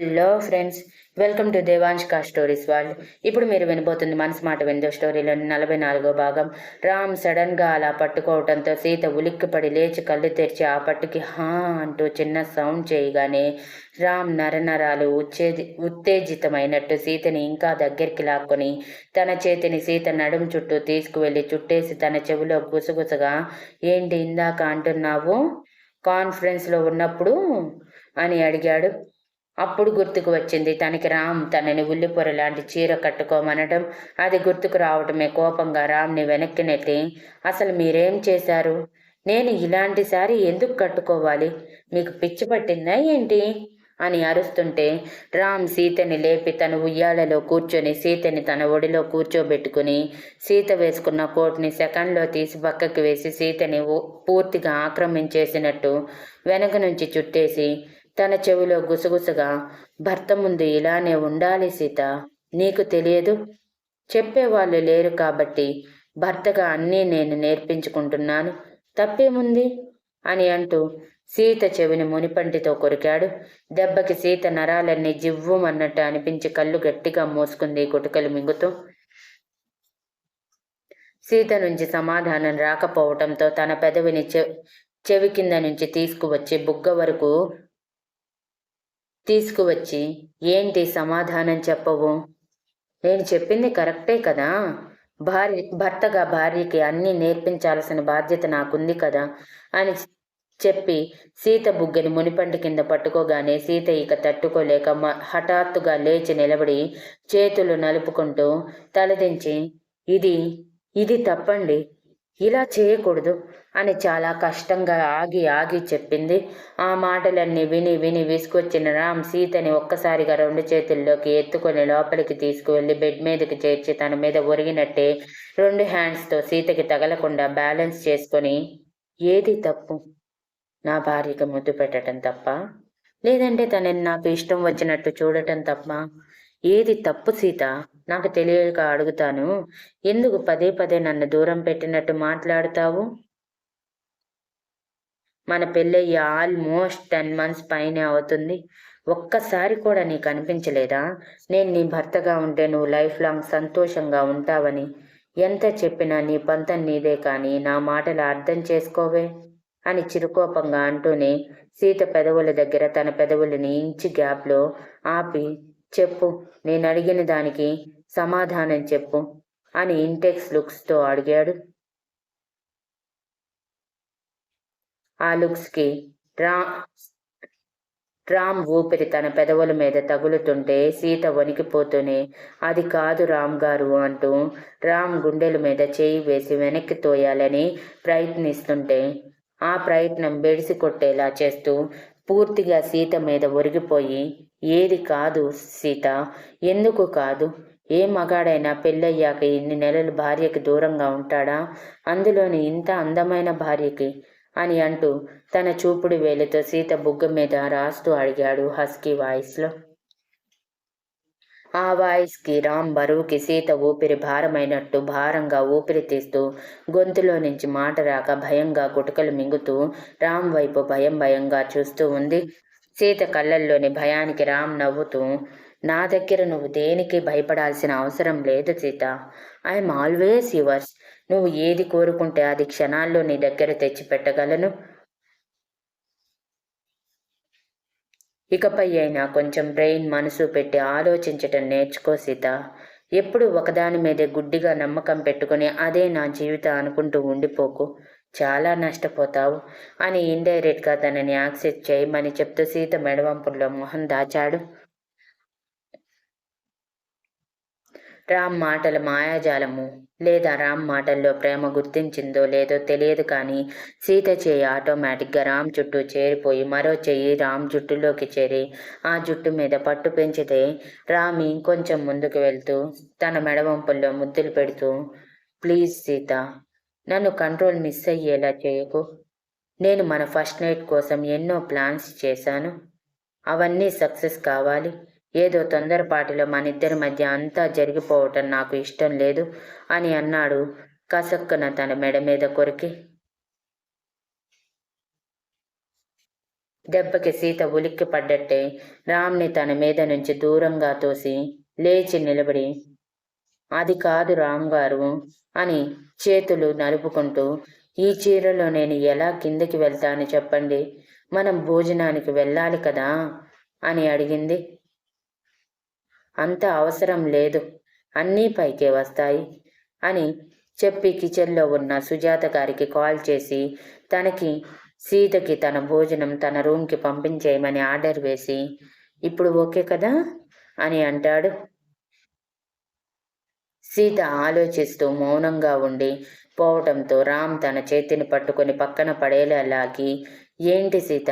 Hello friends welcome to దేవాంష్కా stories వాళ్ళు ఇప్పుడు మీరు వినబోతుంది మనసు మాట విందో స్టోరీలోని నలభై నాలుగో భాగం. రామ్ సడన్గా అలా పట్టుకోవడంతో సీత ఉలిక్కిపడి లేచి కళ్ళు తెరిచి ఆ పట్టుకి హా అంటూ చిన్న సౌండ్ చేయగానే రామ్ నరనరాలు ఉచ్చేది ఉత్తేజితమైనట్టు సీతని ఇంకా దగ్గరికి లాక్కొని తన చేతిని సీత నడుము చుట్టూ తీసుకువెళ్ళి చుట్టేసి తన చెవిలో గుసగుసగా ఏంటి ఇందాక అంటున్నావు? కాన్ఫరెన్స్లో ఉన్నప్పుడు? అని అడిగాడు. అప్పుడు గుర్తుకు వచ్చింది తనకి రామ్ తనని ఉల్లిపొర లాంటి చీర కట్టుకోమనడం. అది గుర్తుకు రావటమే కోపంగా రామ్ని వెనక్కి నెట్టి అసలు మీరేం చేశారు? నేను ఇలాంటి సారి ఎందుకు కట్టుకోవాలి? మీకు పిచ్చి పట్టిందా ఏంటి? అని అరుస్తుంటే రామ్ సీతని లేపి తన ఉయ్యాలలో కూర్చొని సీతని తన ఒడిలో కూర్చోబెట్టుకుని సీత వేసుకున్న కోట్ని సెకండ్లో తీసి పక్కకి వేసి సీతని పూర్తిగా ఆక్రమించేసినట్టు వెనక నుంచి చుట్టేసి తన చెవిలో గుసగుసగా భర్త ముందు ఇలానే ఉండాలి సీత నీకు తెలియదు? చెప్పేవాళ్ళు లేరు కాబట్టి భర్తగా అన్నీ నేను నేర్పించుకుంటున్నాను. తప్పేముంది? అని అంటూ సీత చెవిని మునిపంటితో కొరికాడు. దెబ్బకి సీత నరాలన్నీ జివ్వుమన్నట్టు అనిపించి కళ్ళు గట్టిగా మోసుకుంది కొటుకలు మింగుతూ. సీత నుంచి సమాధానం రాకపోవటంతో తన పెదవిని చెవి కింద నుంచి తీసుకువచ్చి బుగ్గ వరకు తీసుకువచ్చి ఏంటి సమాధానం చెప్పవు? నేను చెప్పింది కరెక్టే కదా? భార్య భర్తగా భార్యకి అన్నీ నేర్పించాల్సిన బాధ్యత నాకుంది కదా? అని చెప్పి సీత బుగ్గని మునిపంటి కింద పట్టుకోగానే సీత ఇక తట్టుకోలేక హఠాత్తుగా లేచి నిలబడి చేతులు నలుపుకుంటూ తలదించి ఇది ఇది తప్పండి. ఇలా చేయకూడదు అని చాలా కష్టంగా ఆగి ఆగి చెప్పింది. ఆ మాటలన్నీ విని విని విసుకొచ్చిన రామ్ సీతని ఒక్కసారిగా రెండు చేతుల్లోకి ఎత్తుకొని లోపలికి తీసుకువెళ్ళి బెడ్ మీదకి చేర్చి తన మీద ఒరిగినట్టే రెండు హ్యాండ్స్తో సీతకి తగలకుండా బ్యాలెన్స్ చేసుకొని ఏది తప్పు? నా భార్యకి ముద్దు పెట్టడం తప్ప? లేదంటే తనని నాకు ఇష్టం వచ్చినట్టు చూడటం తప్ప? ఏది తప్పు సీత? నాకు తెలియక అడుగుతాను. ఎందుకు పదే పదే నన్ను దూరం పెట్టినట్టు మాట్లాడుతావు? మన పెళ్ళయ్యి ఆల్మోస్ట్ టెన్ మంత్స్ పైనే అవుతుంది. ఒక్కసారి కూడా నీకు అనిపించలేదా? నేను నీ భర్తగా ఉంటే నువ్వు లైఫ్ లాంగ్ సంతోషంగా ఉంటావని. ఎంత చెప్పినా నీ పంతం నీదే కానీ నా మాటలు అర్థం చేసుకోవే అని చిరుకోపంగా అంటూనే సీత పెదవుల దగ్గర తన పెదవులని ఇంచి గ్యాప్లో ఆపి చెప్పు నేను అడిగిన దానికి సమాధానం చెప్పు అని ఇంటెక్స్ లుక్స్తో అడిగాడు. ఆ లుక్స్కి రా రామ్ ఊపిరి తన పెదవుల మీద తగులుతుంటే సీత వణికిపోతూనే అది కాదు రామ్ గారు అంటూ రామ్ గుండెల మీద చేయి వేసి వెనక్కి తోయాలని ప్రయత్నిస్తుంటే ఆ ప్రయత్నం బెడిసి కొట్టేలా చేస్తూ పూర్తిగా సీత మీద ఒరిగిపోయి ఏది కాదు సీత ఎందుకు కాదు? ఏ మగాడైనా పెళ్ళయ్యాక ఇన్ని నెలలు భార్యకి దూరంగా ఉంటాడా? అందులోని ఇంత అందమైన భార్యకి? అని అంటూ తన చూపుడు వేలితో సీత బుగ్గ మీద రాస్తూ అడిగాడు హస్కీ వాయిస్లో. ఆ వాయిస్కి రామ్ బరువుకి సీత ఊపిరి భారమైనట్టు భారంగా ఊపిరి తీస్తూ గొంతులో నుంచి మాట రాక భయంగా గుటకలు మింగుతూ రామ్ వైపు భయం భయంగా చూస్తూ ఉంది. సీత కళ్ళల్లోని భయానికి రామ్ నవ్వుతూ నా దగ్గర నువ్వు దేనికి భయపడాల్సిన అవసరం లేదు సీత. I'm always yours. నువ్వు ఏది కోరుకుంటే అది క్షణాల్లో నీ దగ్గర తెచ్చి ఇకపై అయినా కొంచెం బ్రెయిన్ మనసు పెట్టి ఆలోచించటం నేర్చుకో సీత. ఎప్పుడు ఒకదాని మీదే గుడ్డిగా నమ్మకం పెట్టుకుని అదే నా జీవితం అనుకుంటూ ఉండిపోకు. చాలా నష్టపోతావు అని ఇండైరెక్ట్గా తనని యాక్సెప్ట్ చేయమని చెప్తూ సీత మెడవంపుల్లో మొహం దాచాడు. రామ్ మాటల మాయాజాలము లేదా రామ్ మాటల్లో ప్రేమ గుర్తించిందో లేదో తెలియదు కానీ సీత చేయి ఆటోమేటిక్గా రామ్ చుట్టూ చేరిపోయి మరో చెయ్యి రామ్ జుట్టులోకి చేరి ఆ జుట్టు మీద పట్టు పెంచితే రామ్ ఇంకొంచెం ముందుకు వెళ్తూ తన మెడవంపుల్లో ముద్దులు పెడుతూ ప్లీజ్ సీత నన్ను కంట్రోల్ మిస్ అయ్యేలా చేయకు. నేను మన ఫస్ట్ నైట్ కోసం ఎన్నో ప్లాన్స్ చేశాను. అవన్నీ సక్సెస్ కావాలి. ఏదో తొందరపాటిలో మన ఇద్దరి మధ్య అంతా జరిగిపోవటం నాకు ఇష్టం లేదు అని అన్నాడు కసక్కున తన మెడ మీద కొరికి. దెబ్బకి సీత ఉలిక్కి పడ్డట్టే రామ్ని తన మీద నుంచి దూరంగా తోసి లేచి నిలబడి అది కాదు రామ్ గారు అని చేతులు నలుపుకుంటూ ఈ చీరలో నేను ఎలా కిందకి వెళ్తాను చెప్పండి? మనం భోజనానికి వెళ్ళాలి కదా అని అడిగింది. అంత అవసరం లేదు. అన్నీ పైకే వస్తాయి అని చెప్పి కిచెన్లో ఉన్న సుజాత గారికి కాల్ చేసి తనకి సీతకి తన భోజనం తన రూమ్కి పంపించేయమని ఆర్డర్ వేసి ఇప్పుడు ఓకే కదా? అని అంటాడు. సీత ఆలోచిస్తూ మౌనంగా ఉండి పోవటంతో రామ్ తన చేతిని పట్టుకొని పక్కన పడేలా లాగి ఏంటి సీత?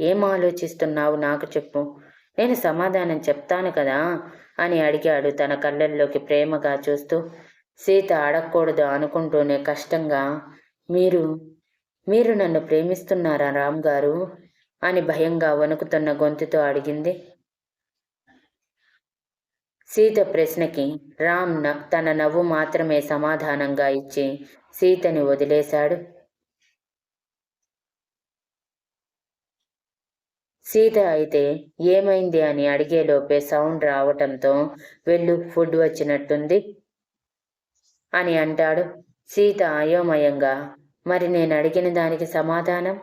ఏం ఆలోచిస్తున్నావు? నాకు చెప్పు. నేను సమాధానం చెప్తాను కదా? అని అడిగాడు తన కళ్ళల్లోకి ప్రేమగా చూస్తూ. సీత అడగకూడదు అనుకుంటూనే కష్టంగా మీరు మీరు నన్ను ప్రేమిస్తున్నారా రామ్ గారు? అని భయంగా వణుకుతున్న గొంతుతో అడిగింది. సీత ప్రశ్నకి రామ్ తన నవ్వు మాత్రమే సమాధానంగా ఇచ్చి సీతని వదిలేశాడు. సీత అయితే ఏమైంది అని అడిగేలోపే సౌండ్ రావటంతో వెళ్ళు ఫుడ్ వచ్చినట్టుంది అని అంటాడు. సీత అయోమయంగా మరి నేను అడిగిన దానికి సమాధానం?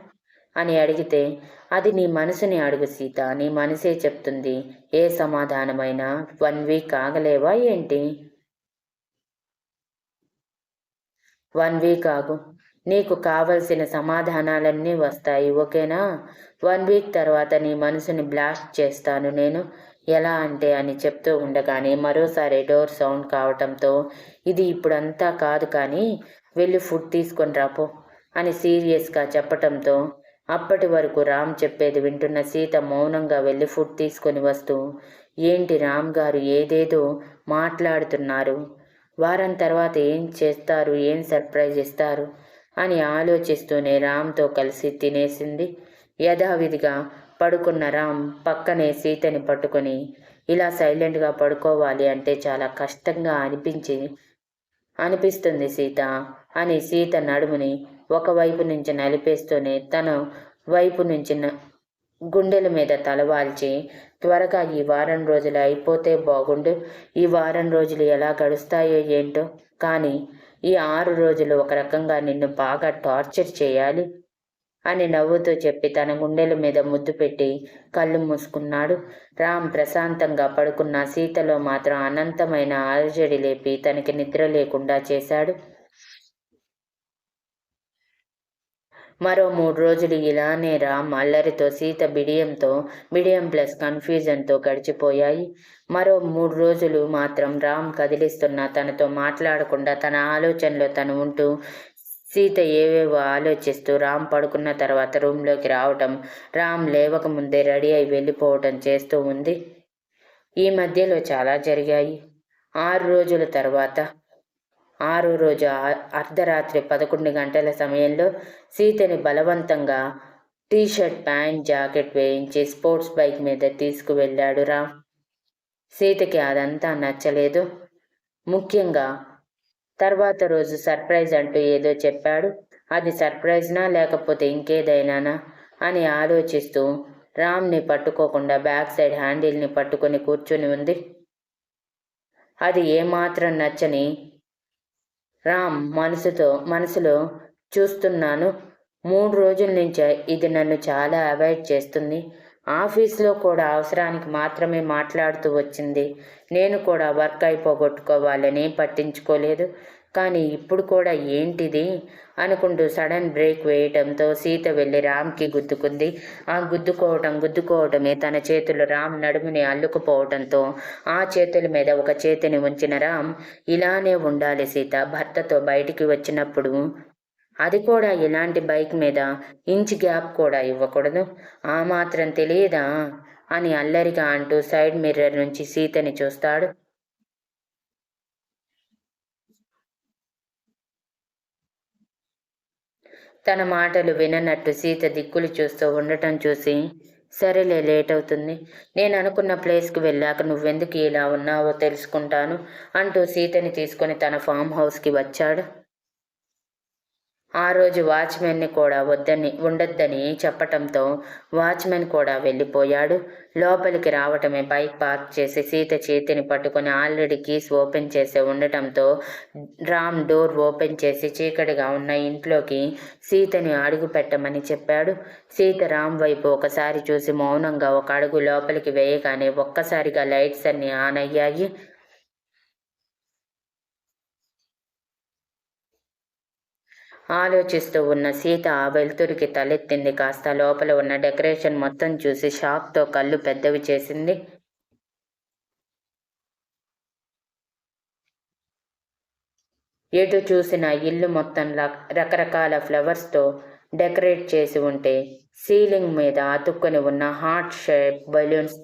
అని అడిగితే అది నీ మనసుని అడుగు సీత నీ మనసే చెప్తుంది ఏ సమాధానమైనా? వన్ వీక్ ఆగలేవా ఏంటి? వన్ వీక్ ఆగు. నీకు కావలసిన సమాధానాలన్నీ వస్తాయి ఓకేనా? వన్ వీక్ తర్వాత నీ మనసుని బ్లాస్ట్ చేస్తాను నేను. ఎలా అంటే అని చెప్తూ ఉండగానే మరోసారి డోర్ సౌండ్ కావటంతో ఇది ఇప్పుడంతా కాదు కానీ వెళ్ళి ఫుడ్ తీసుకొని రాపో అని సీరియస్గా చెప్పటంతో అప్పటి వరకు రామ్ చెప్పేది వింటున్న సీత మౌనంగా వెళ్ళి ఫుడ్ తీసుకొని వస్తూ ఏంటి రామ్ గారు ఏదేదో మాట్లాడుతున్నారు. వారం తర్వాత ఏం చేస్తారు ఏం సర్ప్రైజ్ ఇస్తారు? అని ఆలోచిస్తూనే రామ్తో కలిసి తినేసింది. యథావిధిగా పడుకున్న రామ్ పక్కనే సీతని పట్టుకొని ఇలా సైలెంట్గా పడుకోవాలి అంటే చాలా కష్టంగా అనిపించి అనిపిస్తుంది సీత అని సీత నడుముని ఒకవైపు నుంచి నలిపేస్తూనే తన వైపు నుంచి గుండెల మీద తలవాల్చి త్వరగా ఈ వారం రోజులు అయిపోతే బాగుండు. ఈ వారం రోజులు ఎలా గడుస్తాయో ఏంటో. కానీ ఈ ఆరు రోజులు ఒక రకంగా నిన్ను బాగా టార్చర్ చేయాలి అని నవ్వుతూ చెప్పి తన గుండెల మీద ముద్దు పెట్టి కళ్ళు మూసుకున్నాడు. రామ్ ప్రశాంతంగా పడుకున్న సీతలో మాత్రం అనంతమైన అలజడి లేపి తనకి నిద్ర లేకుండా చేశాడు. మరో మూడు రోజులు ఇలానే రామ్ అల్లరితో సీత బిడియంతో బిడియం ప్లస్ కన్ఫ్యూజన్తో గడిచిపోయాయి. మరో మూడు రోజులు మాత్రం రామ్ కదిలిస్తున్న తనతో మాట్లాడకుండా తన ఆలోచనలో తను ఉంటూ సీత ఏవేవో ఆలోచిస్తూ రామ్ పడుకున్న తర్వాత రూమ్లోకి రావటం రామ్ లేవక ముందే రెడీ అయి వెళ్ళిపోవటం చేస్తూ ఉంది. ఈ మధ్యలో చాలా జరిగాయి. ఆరు రోజుల తర్వాత ఆరో రోజు అర్ధరాత్రి పదకొండు గంటల సమయంలో సీతని బలవంతంగా టీషర్ట్ ప్యాంట్ జాకెట్ వేయించి స్పోర్ట్స్ బైక్ మీద తీసుకువెళ్ళాడు రా. సీతకి అదంతా నచ్చలేదు. ముఖ్యంగా తర్వాత రోజు సర్ప్రైజ్ అంటూ ఏదో చెప్పాడు. అది సర్ప్రైజ్నా లేకపోతే ఇంకేదైనానా అని ఆలోచిస్తూ రామ్ని పట్టుకోకుండా బ్యాక్ సైడ్ హ్యాండిల్ని పట్టుకొని కూర్చొని ఉంది. అది ఏమాత్రం నచ్చని రామ్ మనసుతో మనసులో చూస్తున్నాను. మూడు రోజుల నుంచే ఇది నన్ను చాలా అవాయిడ్ చేస్తుంది. ఆఫీస్లో కూడా అవసరానికి మాత్రమే మాట్లాడుతూ వచ్చింది. నేను కూడా వర్క్ అయిపోగొట్టుకోవాలని పట్టించుకోలేదు. కానీ ఇప్పుడు కూడా ఏంటిది? అనుకుంటూ సడన్ బ్రేక్ వేయటంతో సీత వెళ్ళి రామ్కి గుద్దుకుంది. ఆ గుద్దుకోవటం గుద్దుకోవటమే తన చేతులు రామ్ నడుముని అల్లుకుపోవటంతో ఆ చేతుల మీద ఒక చేతిని ఉంచిన రామ్ ఇలానే ఉండాలి సీత భర్తతో బయటికి వచ్చినప్పుడు. అది కూడా ఇలాంటి బైక్ మీద ఇంచ్ గ్యాప్ కూడా ఇవ్వకూడదు. ఆ మాత్రం తెలియదా? అని అల్లరిగా అంటూ సైడ్ మిర్రర్ నుంచి సీతని చూస్తాడు. తన మాటలు విననట్టు సీత దిక్కులు చూస్తూ ఉండటం చూసి సరేలే లేట్ అవుతుంది నేను అనుకున్న ప్లేస్కి వెళ్ళాక నువ్వెందుకు ఇలా ఉన్నావో తెలుసుకుంటాను అంటూ సీతని తీసుకొని తన ఫామ్ హౌస్కి వచ్చాడు. ఆ రోజు వాచ్మెన్ని కూడా వద్దని ఉండొద్దని చెప్పటంతో వాచ్మెన్ కూడా వెళ్ళిపోయాడు. లోపలికి రావటమే బైక్ పార్క్ చేసి సీత చేతిని పట్టుకొని ఆల్రెడీ కీస్ ఓపెన్ చేసి ఉండటంతో రామ్ డోర్ ఓపెన్ చేసి చీకటిగా ఉన్న ఇంట్లోకి సీతని అడుగు పెట్టమని చెప్పాడు. సీత రామ్ వైపు ఒకసారి చూసి మౌనంగా ఒక అడుగు లోపలికి వేయగానే ఒక్కసారిగా లైట్స్ అన్నీ ఆన్ అయ్యాయి. ఆలోచిస్తూ ఉన్న సీత ఆ వెలుతురికి తలెత్తింది. కాస్త లోపల ఉన్న డెకరేషన్ మొత్తం చూసి షాక్తో కళ్ళు పెద్దవి చేసింది. ఎటు చూసిన ఇల్లు మొత్తం రకరకాల ఫ్లవర్స్తో డెకరేట్ చేసి ఉంటే సీలింగ్ మీద అతుక్కొని ఉన్న హార్ట్ షేప్ బెలూన్స్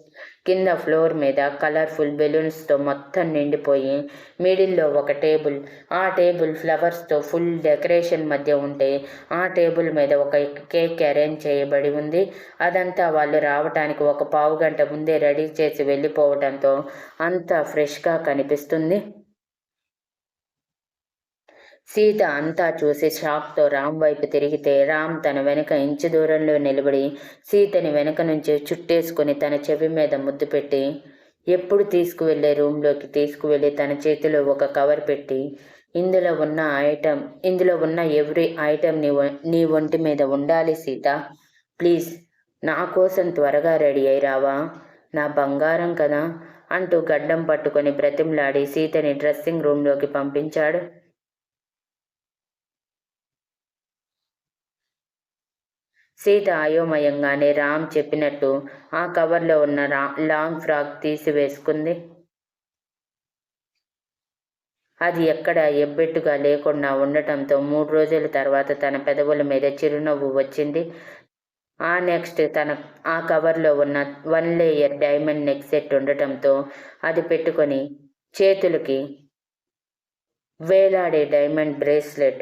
కింద ఫ్లోర్ మీద కలర్ఫుల్ బెలూన్స్తో మొత్తం నిండిపోయి మిడిల్లో ఒక టేబుల్ ఆ టేబుల్ ఫ్లవర్స్తో ఫుల్ డెకరేషన్ మధ్య ఉంటే ఆ టేబుల్ మీద ఒక కేక్ అరేంజ్ చేయబడి ఉంది. అదంతా వాళ్ళు రావటానికి ఒక పావు గంట ముందే రెడీ చేసి వెళ్ళిపోవడంతో అంతా ఫ్రెష్గా కనిపిస్తుంది. సీత అంతా చూసి షాక్తో రామ్ వైపు తిరిగితే రామ్ తన వెనుక ఇంచు దూరంలో నిలబడి సీతని వెనుక నుంచి చుట్టేసుకుని తన చెవి మీద ముద్దు పెట్టి ఎప్పుడు తీసుకువెళ్ళే రూమ్లోకి తీసుకువెళ్ళి తన చేతిలో ఒక కవర్ పెట్టి ఇందులో ఉన్న ఐటమ్ ఇందులో ఉన్న ఎవ్రీ ఐటమ్ నీ నీ ఒంటి మీద ఉండాలి సీత. ప్లీజ్ నా కోసం త్వరగా రెడీ అయి రావా? నా బంగారం కదా అంటూ గడ్డం పట్టుకొని బ్రతిమలాడి సీతని డ్రెస్సింగ్ రూమ్లోకి పంపించాడు. సీత అయోమయంగానే రామ్ చెప్పినట్టు ఆ కవర్లో ఉన్న రా లాంగ్ ఫ్రాక్ తీసివేసుకుంది. అది ఎక్కడ ఎబ్బెట్టుగా లేకుండా ఉండటంతో మూడు రోజుల తర్వాత తన పెదవుల మీద చిరునవ్వు వచ్చింది. ఆ నెక్స్ట్ తన ఆ కవర్లో ఉన్న one layer diamond neck set ఉండటంతో అది పెట్టుకొని చేతులకి వేలాడే డైమండ్ బ్రేస్లెట్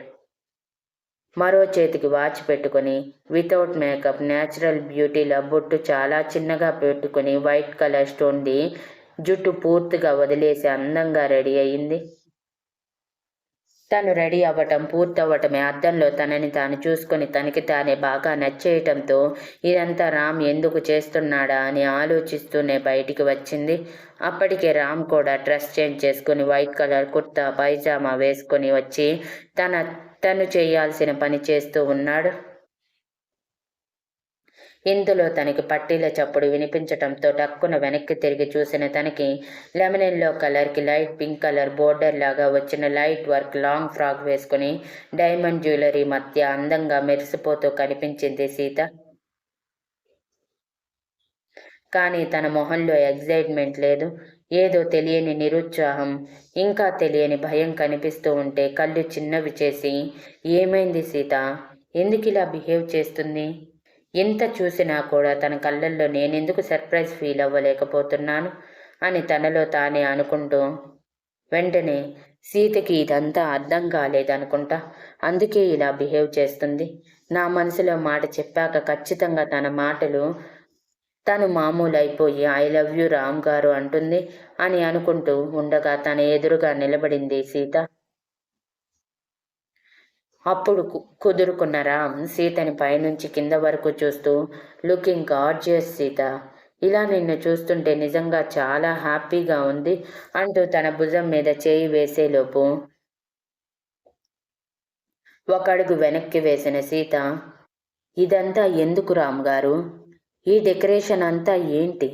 మరో చేతికి వాచ్ పెట్టుకొని వితౌట్ మేకప్ న్యాచురల్ బ్యూటీల బొట్టు చాలా చిన్నగా పెట్టుకుని వైట్ కలర్ స్టోన్ది జుట్టు పూర్తిగా వదిలేసి అందంగా రెడీ అయింది తను రెడీ అవ్వటం పూర్తవ్వటమే అద్దంలో తనని తాను చూసుకొని తనకి తానే బాగా నచ్చేయటంతో ఇదంతా రామ్ ఎందుకు చేస్తున్నాడా అని ఆలోచిస్తూనే బయటికి వచ్చింది. అప్పటికే రామ్ కూడా డ్రెస్ చేంజ్ చేసుకుని వైట్ కలర్ కుర్తా పైజామా వేసుకొని వచ్చి తన తను చేయాల్సిన పని చేస్తూ ఉన్నాడు. ఇందులో తనకి పట్టీల చప్పుడు వినిపించటంతో టక్కున వెనక్కి తిరిగి చూసిన తనకి లెమనెల్లో కలర్కి లైట్ పింక్ కలర్ బోర్డర్ లాగా వచ్చిన లైట్ వర్క్ లాంగ్ ఫ్రాక్ వేసుకుని డైమండ్ జ్యువెలరీ మధ్య అందంగా మెరిసిపోతూ కనిపించింది సీత. కానీ తన మొహంలో ఎగ్జైట్మెంట్ లేదు. ఏదో తెలియని నిరుత్సాహం ఇంకా తెలియని భయం కనిపిస్తూ ఉంటే కళ్ళు చిన్నవి చేసి ఏమైంది సీత? ఎందుకు ఇలా బిహేవ్ చేస్తుంది? ఎంత చూసినా కూడా తన కళ్ళల్లో నేనెందుకు సర్ప్రైజ్ ఫీల్ అవ్వలేకపోతున్నాను? అని తనలో తానే అనుకుంటూ వెంటనే సీతకి ఇదంతా అర్థం కాలేదనుకుంటా. అందుకే ఇలా బిహేవ్ చేస్తుంది. నా మనసులో మాట చెప్పాక ఖచ్చితంగా తన మాటలు తను మామూలు అయిపోయి ఐ లవ్ యూ రామ్ గారు అంటుంది అని అనుకుంటూ ఉండగా తన ఎదురుగా నిలబడింది సీత. అప్పుడు కుదురుకున్న రామ్ సీతని పైనుంచి కింద వరకు చూస్తూ లుకింగ్ గార్జియస్ సీత ఇలా నిన్ను చూస్తుంటే నిజంగా చాలా హ్యాపీగా ఉంది అంటూ తన భుజం మీద చేయి వేసేలోపు ఒక అడుగు వెనక్కి వేసిన సీత ఇదంతా ఎందుకు రామ్ గారు? ఈ డెకరేషన్ అంతా ఏంటి?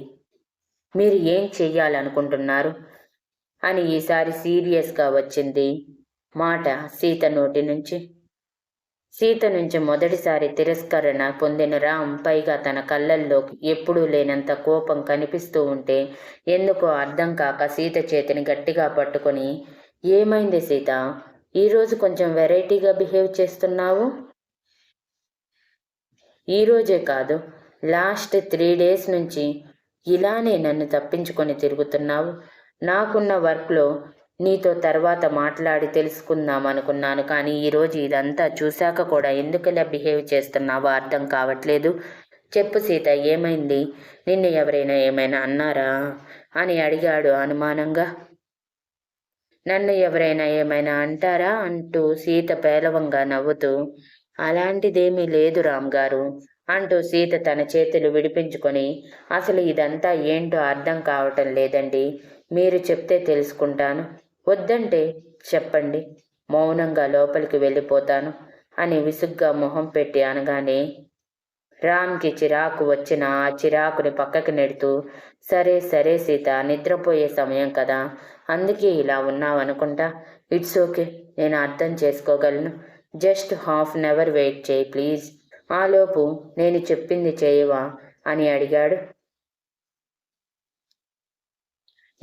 మీరు ఏం చెయ్యాలనుకుంటున్నారు? అని ఈసారి సీరియస్గా వచ్చింది మాట సీత నోటి నుంచి. సీత నుంచి మొదటిసారి తిరస్కరణ పొందిన రామ్ పైగా తన కళ్ళల్లో ఎప్పుడూ లేనంత కోపం కనిపిస్తూ ఉంటే ఎందుకో అర్థం కాక సీత చేతిని గట్టిగా పట్టుకొని ఏమైంది సీత? ఈరోజు కొంచెం వెరైటీగా బిహేవ్ చేస్తున్నావు? ఈరోజే కాదు. లాస్ట్ త్రీ డేస్ నుంచి ఇలానే నన్ను తప్పించుకొని తిరుగుతున్నావు. నాకున్న వర్క్లో నీతో తర్వాత మాట్లాడి తెలుసుకుందాం అనుకున్నాను. కానీ ఈరోజు ఇదంతా చూశాక కూడా ఎందుకలా బిహేవ్ చేస్తున్నావో అర్థం కావట్లేదు. చెప్పు సీత ఏమైంది? నిన్ను ఎవరైనా ఏమైనా అన్నారా? అని అడిగాడు అనుమానంగా. నన్ను ఎవరైనా ఏమైనా అంటారా? అంటూ సీత పేలవంగా నవ్వుతూ అలాంటిదేమీ లేదు రామ్ గారు. అంటూ సీత తన చేతులు విడిపించుకొని అసలు ఇదంతా ఏంటో అర్థం కావటం లేదండి. మీరు చెప్తే తెలుసుకుంటాను. వద్దంటే చెప్పండి. మౌనంగా లోపలికి వెళ్ళిపోతాను అని విసుగ్గా మొహం పెట్టి అనగానే రామ్కి చిరాకు వచ్చిన ఆ చిరాకుని పక్కకి నెడుతూ సరే సరే సీత నిద్రపోయే సమయం కదా. అందుకే ఇలా ఉన్నావనుకుంటా. It's okay. నేను అర్థం చేసుకోగలను. Just half an hour wait చేయి ప్లీజ్. ఆలోపు నేను చెప్పింది చేయవా? అని అడిగాడు.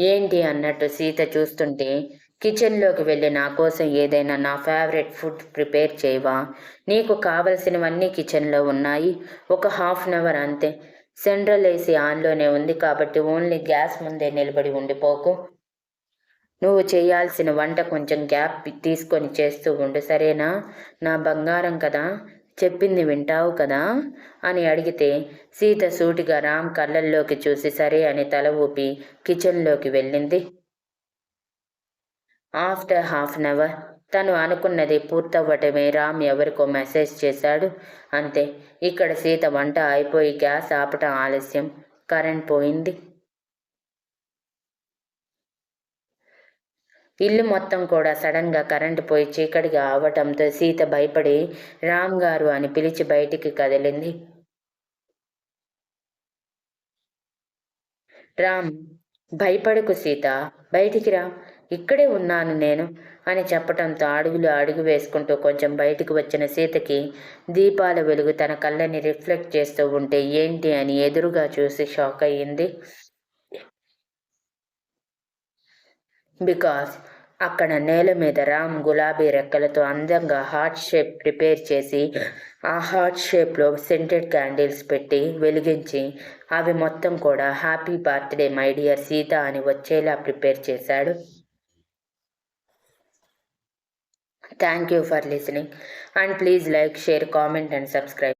ఏంటి అన్నట్టు సీత చూస్తుంటే కిచెన్లోకి వెళ్ళి నా కోసం ఏదైనా నా ఫేవరెట్ ఫుడ్ ప్రిపేర్ చేయవా? నీకు కావలసినవన్నీ కిచెన్లో ఉన్నాయి. ఒక హాఫ్ అన్ అవర్ అంతే. సెంట్రల్ ఏసీ ఆన్లోనే ఉంది కాబట్టి ఓన్లీ గ్యాస్ ముందే నిలబడి ఉండిపోకు. నువ్వు చేయాల్సిన వంట కొంచెం గ్యాప్ తీసుకొని చేస్తూ ఉండు సరేనా? నా బంగారం కదా? చెప్పింది వింటావు కదా? అని అడిగితే సీత సూటిగా రామ్ కళ్ళల్లోకి చూసి సరే అని తల ఊపి కిచెన్లోకి వెళ్ళింది. ఆఫ్టర్ హాఫ్ అన్ అవర్ తను అనుకున్నది పూర్తవ్వటమే రామ్ ఎవరికో మెసేజ్ చేశాడు. అంతే ఇక్కడ సీత వంట అయిపోయి గ్యాస్ ఆపటం ఆలస్యం. కరెంట్ పోయింది. ఇల్లు మొత్తం కూడా సడన్గా కరెంటు పోయి చీకటిగా అవటంతో సీత భయపడి రామ్ గారు అని పిలిచి బయటికి కదిలింది. రామ్ భయపడకు సీత బయటికి రా. ఇక్కడే ఉన్నాను నేను అని చెప్పటంతో అడుగులు అడుగు వేసుకుంటూ కొంచెం బయటికి వచ్చిన సీతకి దీపాల వెలుగు తన కళ్ళని రిఫ్లెక్ట్ చేస్తూ ఉంటే ఏంటి అని ఎదురుగా చూసి షాక్ అయ్యింది. బికాస్ అక్కడ నేల మీద రామ్ గులాబీ రెక్కలతో అందంగా హార్ట్ షేప్ ప్రిపేర్ చేసి ఆ హార్ట్ షేప్లో సెంటెడ్ క్యాండిల్స్ పెట్టి వెలిగించి అవి మొత్తం కూడా happy birthday my dear Sita అని వచ్చేలా ప్రిపేర్ చేశాడు. Thank you for listening and please like share comment and subscribe